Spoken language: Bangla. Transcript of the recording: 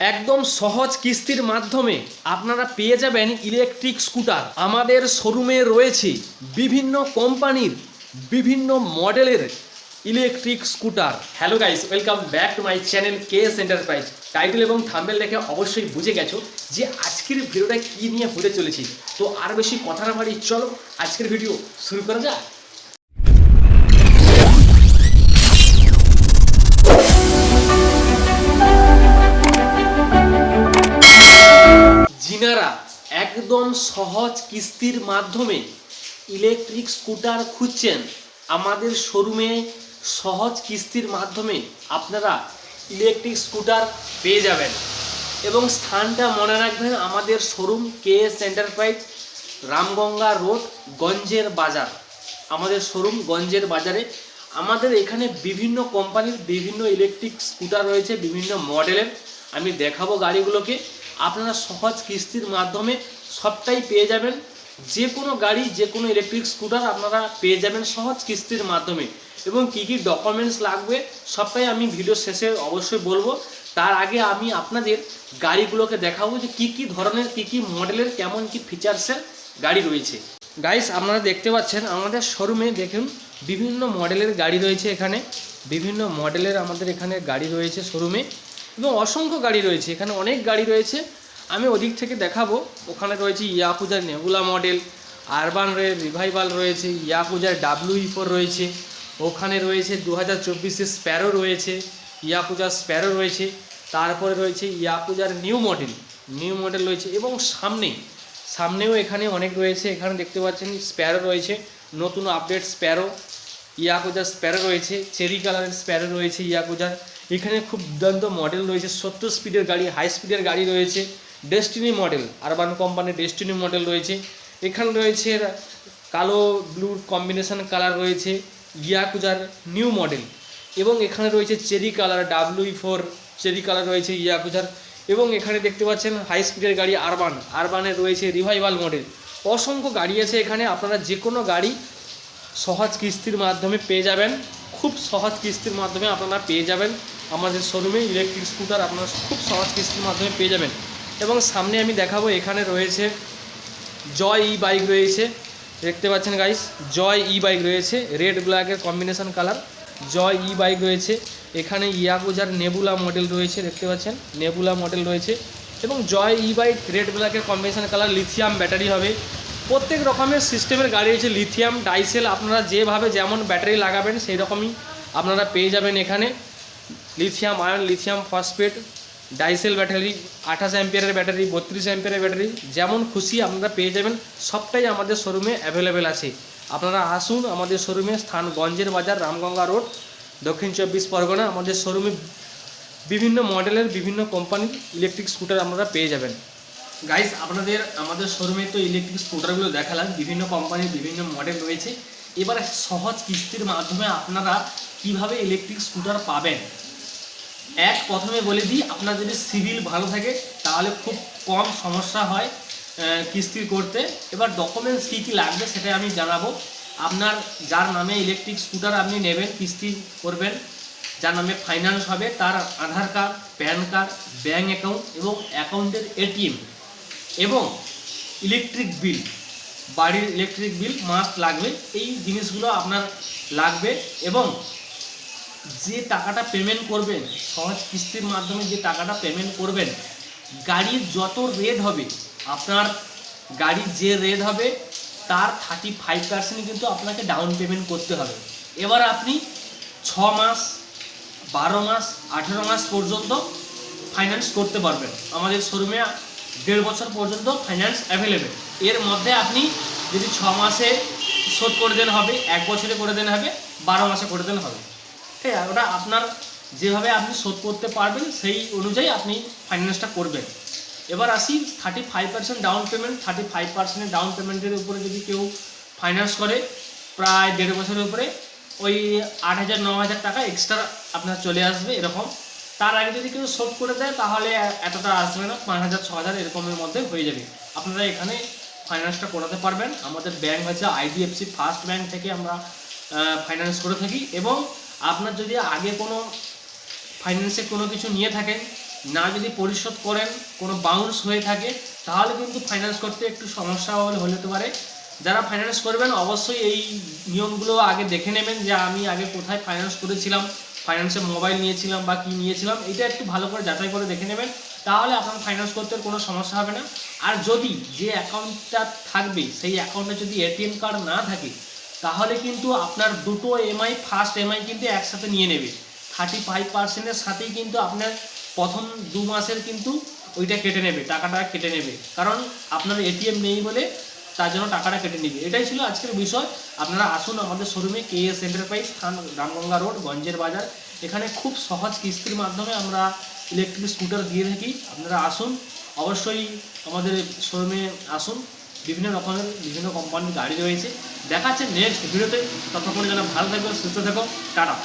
একদম সহজ কিস্তির মাধ্যমে আপনারা পেয়ে যাবেন ইলেকট্রিক স্কুটার। আমাদের শোরুমে রয়েছে বিভিন্ন কোম্পানির বিভিন্ন মডেলের electric scooter. Hello guys, welcome back to my channel K S enterprise. Title এবং থাম্বেল দেখে অবশ্যই বুঝে গেছো যে আজকের ভিডিওটা কী নিয়ে হতে চলেছি। তো আর বেশি কথা না বাড়ি চলো, আজকের ভিডিও শুরু করা যাক। যিনারা একদম সহজ কিস্তির মাধ্যমে ইলেকট্রিক স্কুটার খুঁজছেন। আমাদের শোরুমে সহজ কিস্তির মাধ্যমে আপনারা ইলেকট্রিক স্কুটার পেয়ে যাবেন। এবং স্থানটা মনে রাখবেন আমাদের showroom K S enterprise, Ramganga road, গঞ্জের বাজার। আমাদের শোরুম গঞ্জের বাজারে। আমাদের এখানে বিভিন্ন কোম্পানির বিভিন্ন ইলেকট্রিক স্কুটার রয়েছে বিভিন্ন মডেলের। আমি দেখাবো গাড়িগুলোকে। আপনারা সহজ কিস্তির মাধ্যমে সবটাই পেয়ে যাবেন। যে কোনো গাড়ি, যে কোনো ইলেকট্রিক স্কুটার আপনারা পেয়ে যাবেন সহজ কিস্তির মাধ্যমে। এবং কী কী ডকুমেন্টস লাগবে, সবটাই আমি ভিডিও শেষে অবশ্যই বলব। তার আগে আমি আপনাদের গাড়িগুলোকে দেখাবো যে কী কী ধরনের, কী কী মডেলের, কেমন কী ফিচার্সের গাড়ি রয়েছে। গাইস আপনারা দেখতে পাচ্ছেন, আমাদের শোরুমে দেখুন, বিভিন্ন মডেলের গাড়ি রয়েছে এখানে। বিভিন্ন মডেলের আমাদের এখানে গাড়ি রয়েছে শোরুমে এবং অসংখ্য গাড়ি রয়েছে, এখানে অনেক গাড়ি রয়েছে। আমি ওদিক থেকে দেখাবো, ওখানে রয়েছে ইয়াকুজার নেগুলা মডেল, আরবান রে, রিভাইভাল রয়েছে ইয়াকুজার ডাব্লিউ ফোর রয়েছে, ওখানে রয়েছে দু হাজার চব্বিশের স্প্যারো রয়েছে ইয়াকুজার স্প্যারো রয়েছে, তারপরে রয়েছে ইয়াকুজার নিউ মডেল নিউ মডেল রয়েছে এবং সামনে, সামনেও এখানে অনেক রয়েছে, এখানে দেখতে পাচ্ছেন স্প্যারো রয়েছে, নতুন আপডেট স্প্যারো ইয়াকুজার স্প্যারো রয়েছে, চেরি কালারের স্প্যারো রয়েছে ইয়াকুজার এখানে খুব দুর্দান্ত মডেল রয়েছে। সত্তর স্পিডের গাড়ি হাই স্পিডের গাড়ি রয়েছে। ডেস্টিনি মডেল আরবান কোম্পানির ডেস্টিনি মডেল রয়েছে। এখানে রয়েছে কালো ব্লুর কম্বিনেশন কালার রয়েছে ইয়াকুজার নিউ মডেল এবং এখানে রয়েছে cherry colour W four cherry colour রয়েছে ইয়াকুজার এবং এখানে দেখতে পাচ্ছেন হাই স্পিডের গাড়ি আরবান আরবানে রয়েছে রিভাইভাল মডেল অসংখ্য গাড়ি আছে এখানে, আপনারা যে কোনো গাড়ি সহজ কিস্তির মাধ্যমে পেয়ে যাবেন। খুব সহজ কিস্তির মাধ্যমে আপনারা পেয়ে যাবেন। আমাদের শোরুমে ইলেকট্রিক স্কুটার আপনারা খুব সহজ কিস্তির মাধ্যমে পেয়ে যাবেন। এবং সামনে আমি দেখাবো, এখানে রয়েছে জয় ই বাইক রয়েছে। দেখতে পাচ্ছেন গাইস জয় ই বাইক রয়েছে রেড ব্ল্যাকের combination colour Joy e bike রয়েছে, এখানে ইয়াকুজার নেবুলা মডেল রয়েছে, দেখতে পাচ্ছেন, নেবুলা মডেল রয়েছে। এবং জয় ই বাইক রেড ব্ল্যাকের কম্বিনেশন কালার লিথিয়াম ব্যাটারি হবে। প্রত্যেক রকমের সিস্টেমের গাড়ি রয়েছে লিথিয়াম ডাইসেল আপনারা যেভাবে যেমন ব্যাটারি লাগাবেন সেই রকমই আপনারা পেয়ে যাবেন এখানে। লিথিয়াম আয়ন লিথিয়াম ফসফেট ডাইসেল ব্যাটারি আঠাশ অ্যাম্পিয়ারের ব্যাটারি বত্রিশ অ্যাম্পিয়ারের ব্যাটারি যেমন খুশি আপনারা পেয়ে যাবেন, সবটাই আমাদের শোরুমে অ্যাভেলেবেল আছে। আপনারা আসুন আমাদের শোরুমে স্থান গঞ্জের বাজার, রামগঙ্গা রোড দক্ষিণ চব্বিশ পরগনা, আমাদের শোরুমে বিভিন্ন মডেলের বিভিন্ন কোম্পানির ইলেকট্রিক স্কুটার আপনারা পেয়ে যাবেন। গাইস আপনাদের, আমাদের শোরুমে তো ইলেকট্রিক স্কুটারগুলো দেখালাম, বিভিন্ন কোম্পানির বিভিন্ন মডেল রয়েছে। এবার সহজ কিস্তির মাধ্যমে আপনারা কীভাবে ইলেকট্রিক স্কুটার পাবেন? এক প্রথমে বলে দিই, আপনার যদি সিভিল ভালো থাকে, তাহলে খুব কম সমস্যা হয় কিস্তি করতে। এবার ডকুমেন্টস কী কী লাগবে সেটা আমি জানাব। আপনার যার নামে ইলেকট্রিক স্কুটার আপনি নেবেন, কিস্তি করবেন, যার নামে ফাইন্যান্স হবে, তার Aadhaar card PAN card bank account এবং অ্যাকাউন্টের এটিএম এবং ইলেকট্রিক বিল বাড়ির ইলেকট্রিক বিল মাস্ট লাগবে। এই জিনিসগুলো আপনার লাগবে এবং যে টাকাটা পেমেন্ট করবেন, সহজ কিস্তির মাধ্যমে যে টাকাটা পেমেন্ট করবেন, গাড়ির যত রেট হবে, আপনার গাড়ির যে রেট হবে, তার থার্টি ফাইভ পার্সেন্ট কিন্তু আপনাকে ডাউন পেমেন্ট করতে হবে। এবার আপনি ছ মাস, বারো মাস, আঠেরো মাস পর্যন্ত ফাইন্যান্স করতে পারবেন। আমাদের শোরুমে দেড় বছর পর্যন্ত ফাইন্যান্স অ্যাভেলেবেল এর মধ্যে আপনি যদি ছ মাসে শোধ করে দেন হবে, এক বছরে করে দেন হবে, বারো মাসে করে দেন হবে। ঠিক আছে ওটা আপনার যেভাবে আপনি শোধ করতে পারবেন, সেই অনুযায়ী আপনি ফাইন্যান্সটা করবেন। এবার আসি thirty five percent down payment thirty five পার্সেন্টের ডাউন পেমেন্টের উপরে যদি কেউ ফাইন্যান্স করে, প্রায় দেড় বছরের উপরে, ওই আট হাজার ন হাজার টাকা এক্সট্রা আপনার চলে আসবে এরকম। তার আগে যদি কেউ শোধ করে দেয়, তাহলে এতটা আসবে না, পাঁচ হাজার ছ হাজার এরকমের মধ্যে হয়ে যাবে। আপনারা এখানে ফাইন্যান্সটা করাতে পারবেন। আমাদের ব্যাংক হচ্ছে আইডিএফসি ফার্স্ট ব্যাংক থেকে আমরা ফাইন্যান্স করে থাকি এবং আপনার যদি আগে কোনো ফাইন্যান্সে কোনো কিছু নিয়ে থাকেন, না যদি পরিশোধ করেন, কোনো বাউন্স হয়ে থাকে, তাহলে কিন্তু ফাইন্যান্স করতে একটু সমস্যা হলে হতে পারে। যারা ফাইন্যান্স করবেন, অবশ্যই এই নিয়মগুলো আগে দেখে নেবেন যে আমি আগে কোথায় ফাইন্যান্স করেছিলাম ফাইন্যান্সে মোবাইল নিয়েছিলাম বা কি নিয়েছিলাম এটা একটু ভালো করে যাচাই করে দেখে নেবেন। তাহলে আপনার ফাইন্যান্স করতে কোনো সমস্যা হবে না। আর যদি যে অ্যাকাউন্টটা থাকবে, সেই অ্যাকাউন্টে যদি এটিএম কার্ড না থাকে তাহলে কিন্তু আপনার দুটো এমআই ফার্স্ট এমআই কিন্তু একসাথে নিয়ে নেবে। থার্টি ফাইভ পার্সেন্টের সাথেই কিন্তু আপনার প্রথম দু মাসের কিন্তু ওইটা কেটে নেবে, টাকাটা কেটে নেবে। কারণ আপনার এটিএম নেই বলে তার জন্য টাকাটা কেটে নেবে। এটাই ছিল আজকের বিষয়। আপনারা আসুন আমাদের শোরুমে কে এস এন্টারপ্রাইজ স্থান, রামগঙ্গা রোড, গঞ্জের বাজার। এখানে খুব সহজ কিস্তির মাধ্যমে আমরা ইলেকট্রিক স্কুটার দিয়ে থাকি। আপনারা আসুন। অবশ্যই আমাদের শোরুমে আসুন। বিভিন্ন রকমের বিভিন্ন কোম্পানির গাড়ি রয়েছে। দেখাচ্ছে নেক্সট ভিডিওতে। ততক্ষণ যেন ভালো থাকবে সুস্থ থাকো, টাটা।